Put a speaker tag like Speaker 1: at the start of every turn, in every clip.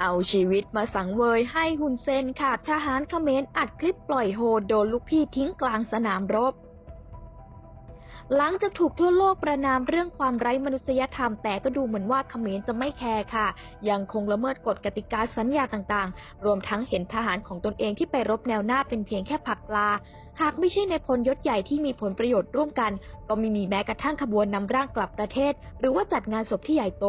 Speaker 1: เอาชีวิตมาสังเวยให้ฮุนเซนค่ะทหารเขมรอัดคลิปปล่อยโฮโดนลูกพี่ทิ้งกลางสนามรบ หลังจากถูกทั่วโลกประนามเรื่องความไร้มนุษยธรรม แต่ก็ดูเหมือนว่าเขมรจะไม่แคร์ค่ะ ยังคงละเมิดกฎกติกาสัญญาต่างๆ รวมทั้งเห็นทหารของตนเองที่ไปรบแนวหน้าเป็นเพียงแค่ผักปลา หากไม่ใช่ในพลยศใหญ่ที่มีผลประโยชน์ร่วมกัน ก็ไม่มีแม้กระทั่งขบวนนำร่างกลับประเทศ หรือว่าจัดงานศพที่ใหญ่โต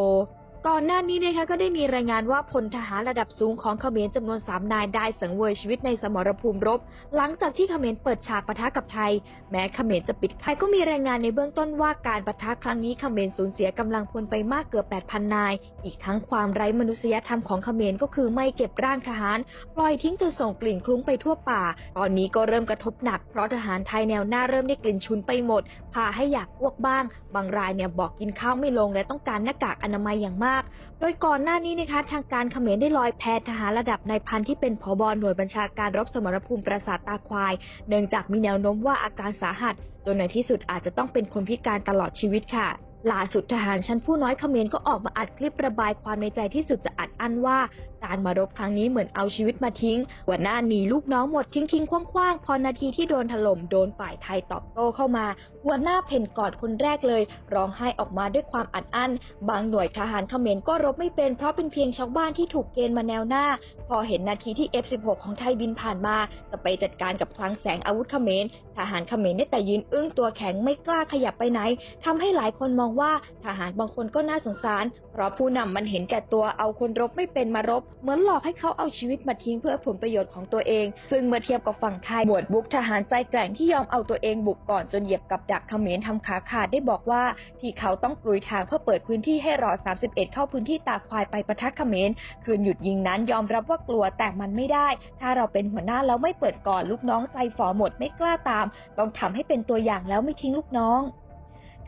Speaker 1: ก่อนหน้านี้นะคะก็ได้มีรายงานว่าพลทหารระดับสูงของเขมรจำนวนสามนายได้สังเวยชีวิตในสมรภูมิรบ หลังจากที่เขมรเปิดฉากปะทะกับไทย แม้เขมรจะปิดค่ายก็มีรายงานในเบื้องต้นว่าการปะทะครั้งนี้เขมรสูญเสียกำลังพลไปมากเกือบ 8,000 นาย อีกทั้งความไร้มนุษยธรรมของเขมรก็คือไม่เก็บร่างทหาร ปล่อยทิ้งจนส่งกลิ่นคลุ้งไปทั่วป่า ตอนนี้ก็เริ่มกระทบหนักเพราะทหารไทยแนวหน้าเริ่มได้กลิ่นชุนไปหมดพาให้อยากอ้วกบ้าง บางรายเนี่ยบอกกินข้าวไม่ลงและต้องการหน้ากากอนามัยอย่างมาก โดยก่อนหน้านี้นะคะทางการเขมรได้ลอยแพทหารระดับนายพันที่เป็นผบหน่วยบัญชาการรบสมรภูมิปราสาทตาควาย เนื่องจากมีแนวโน้มว่าอาการสาหัส จนในที่สุดอาจจะต้องเป็นคนพิการตลอดชีวิตค่ะ ล่าสุดทหารชั้นผู้น้อยเขมรก็ออกมาอัดคลิประบายความในใจที่สุดจะอัดอั้นว่า การมารบครั้งนี้เหมือนเอาชีวิตมาทิ้งหัวหน้าหนีลูกน้องหมดทิ้งทิ้งคว้างๆพอนาทีที่โดนถล่มโดนฝ่ายไทยตอบโต้เข้ามาหัวหน้าเพ่นกอดคนแรกเลย ร้องไห้ออกมาด้วยความอัดอั้น บางหน่วยทหารเขมรก็รบไม่เป็นเพราะเป็นเพียงชาวบ้านที่ถูกเกณฑ์มาแนวหน้า พอเห็นนาทีที่ F16 ของไทยบินผ่านมา จะไปจัดการกับคลังแสงอาวุธเขมรทหารเขมรได้แต่ยืนอึ้งตัวแข็งไม่กล้าขยับไปไหนทำให้หลายคนมองว่าทหารบางคนก็น่าสงสาร เพราะผู้นำมันเห็นแก่ตัวเอาคนรบไม่เป็นมารบ เหมือนหลอกให้เขาเอาชีวิตมาทิ้งเพื่อผลประโยชน์ของตัวเอง ซึ่งเมื่อเทียบกับฝั่งไทยหมวดบุกทหารใจแกร่งที่ยอมเอาตัวเองบุกก่อนจนเหยียบกับดักเขมรทำขาขาดได้บอกว่า ที่เขาต้องกลุยทางเพื่อเปิดพื้นที่ให้รอ 31 เข้าพื้นที่ตาควายไปประทักเขมรคืนหยุดยิงนั้นยอมรับว่ากลัวแต่มันไม่ได้ ถ้าเราเป็นหัวหน้าแล้วไม่เปิดก่อนลูกน้องใจฝ่อหมดไม่กล้าตาม ต้องทำให้เป็นตัวอย่างแล้วไม่ทิ้งลูกน้อง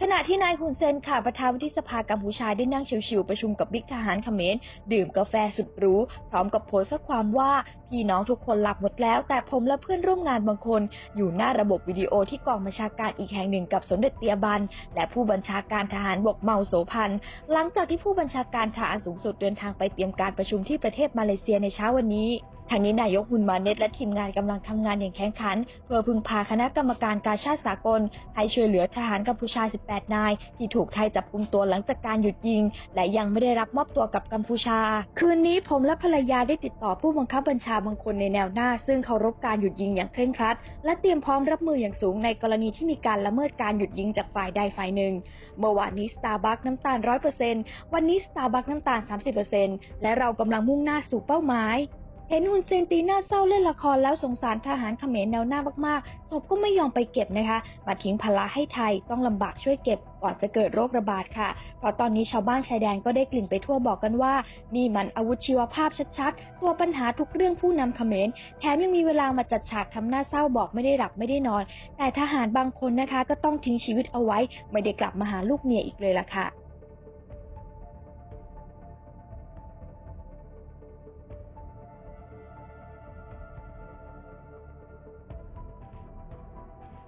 Speaker 1: ขณะที่นายฮุนเซนค่ะประธานวุฒิสภากัมพูชาได้นั่งชิวๆประชุมกับบิ๊กทหารเขมรดื่มกาแฟสุดหรูพร้อมกับโพสต์ข้อความว่า พี่น้องทุกคนหลับหมดแล้ว แต่ผมและเพื่อนร่วมงานบางคน อยู่หน้าระบบวิดีโอที่กองบัญชาการอีกแห่งหนึ่งกับสมเด็จเตียบัน และผู้บัญชาการทหารบกเมาโสพันหลังจากที่ผู้บัญชาการทหารสูงสุดเดินทางไปเตรียมการประชุมที่ประเทศมาเลเซียในเช้าวันนี้ ทางนี้นายกฮุนมาเนตและทีมงานกำลังทำงานอย่างแข็งขัน เพื่อพึงพาคณะกรรมการการชาติสากลให้ช่วยเหลือทหารกัมพูชา 18 นาย ที่ถูกไทยจับกุมตัวหลังจากการหยุดยิง และยังไม่ได้รับมอบตัวกับกัมพูชา คืนนี้ผมและภรรยาได้ติดต่อผู้บังคับบัญชาบางคนในแนวหน้า ซึ่งเคารพการหยุดยิงอย่างเคร่งครัด และเตรียมพร้อมรับมืออย่างสูงในกรณีที่มีการละเมิดการหยุดยิงจากฝ่ายใดฝ่ายหนึ่ง เมื่อวานนี้สตาร์บัคน้ำตาล 100%วันนี้สตาร์บัคน้ำตาล 30%และเรากำลังมุ่งหน้าสู่เป้าหมาย เห็นฮุนเซนตีหน้าเศร้าเล่นละครแล้วสงสารทหารเขมรแนวหน้ามากๆศพก็ไม่ยอมไปเก็บนะคะ มาทิ้งภาระให้ไทยต้องลำบากช่วยเก็บก่อนจะเกิดโรคระบาดค่ะ เพราะตอนนี้ชาวบ้านชายแดนก็ได้กลิ่นไปทั่วบอกกันว่า นี่มันอาวุธชีวภาพชัดๆ ตัวปัญหาทุกเรื่องผู้นำเขมร แถมยังมีเวลามาจัดฉากทำหน้าเศร้าบอกไม่ได้หลับไม่ได้นอน แต่ทหารบางคนนะคะก็ต้องทิ้งชีวิตเอาไว้ ไม่ได้กลับมาหาลูกเมียอีกเลยล่ะค่ะ